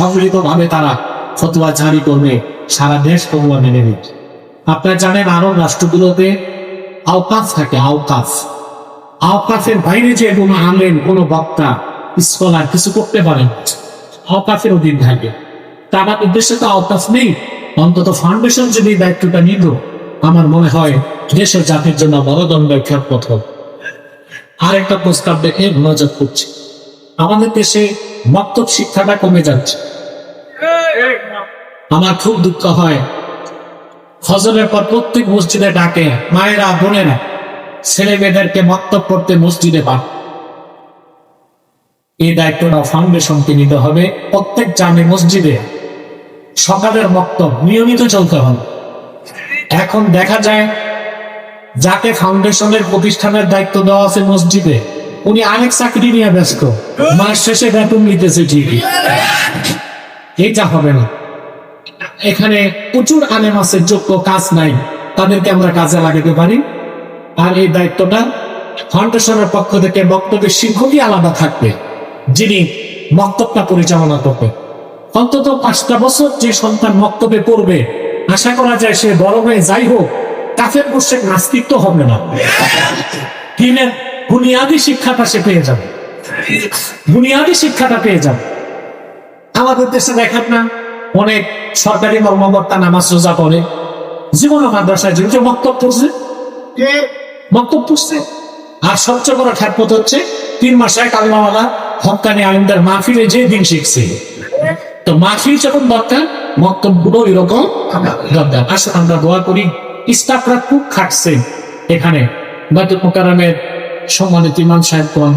সম্মিলিতভাবে তারা ফতোয়া জারি করবে, সারা দেশ ফতোয়া মেনে নেবে। আপনারা জানেন আরব রাষ্ট্রগুলোতে আওকাফ থাকে, আওকাফ। আওকাফের বাইরে যে কোনো আলেন কোনো বক্তা, স্কলার কিছু করতে পারেন আওকাফের অধীন থাকে। তা আমার উদ্দেশ্যে তো আওকাফ নেই, অন্তত ফাউন্ডেশন যদি দায়িত্বটা নিত, আমার মনে হয় দেশের জাতির জন্য বড় দণ্ডের আর একটা প্রস্তাব দেখে মনোযোগ করছি। আমাদের দেশে মক্তব শিক্ষাটা কমে যাচ্ছে। আমার খুব দুঃখ হয়। ফজরের পর প্রত্যেক মসজিদে ডাকে, মায়েরা, বোনেরা ছেলে মেয়েদেরকে মক্তব করতে মসজিদে পান এই দায়িত্বটা ফাউন্ডেশনকে নিতে হবে। প্রত্যেক জামে মসজিদে সকালের মক্তব নিয়মিত চলতে হবে। এখন দেখা যায়, যাকে ফাউন্ডেশনের প্রতিষ্ঠানের দায়িত্ব দেওয়া আছে মসজিদে, উনি আরেক চাকরি নিয়ে ব্যস্ত। মাস শেষে বেতন নিতেছে ঠিকই। এটা হবে না। এখানে প্রচুর আলেম আছে, যোগ্য কাজ নাই। তাদেরকে আমরা কাজে লাগাতে পারি। আর এই দায়িত্বটা ফাউন্ডেশনের পক্ষ থেকে বক্তব্যের শিক্ষকই আলাদা থাকবে, যিনি বক্তব্যটা পরিচালনা করবে। অন্তত পাঁচটা বছর যে সন্তান বক্তব্যে পড়বে, আশা করা যায় সে বড় হয়ে যাই হোক, কাফের মুশেক নাস্তিত্ব হবে না। দিনের বুনিয়াদি শিক্ষাটা সে পেয়ে যাবে। বুনিয়াদি শিক্ষাটা পেয়ে যাবে। আমাদের দেশে দেখেন না, অনেক সরকারি কর্মকর্তা নামাজ রোজা করে। জীবন মাদ্রাসায় যে বক্তব্য পড়ছে বক্তব্য পড়ছে? আর সবচেয়ে বড় খ্যাতপথ হচ্ছে, তিন মাসে কালিমাওয়ালা হকানি আলিমদের মাহফিলে যে দিন শিখছে। তো মাহফিল যখন দরকার বক্তব্যগুলো এরকম দরকার। আসলে আমরা দোয়া করি স্টাফরা খুব খাটছে এখানে। বাতুল মোকারমের সম্মানিত ইমাম সাহেবগণ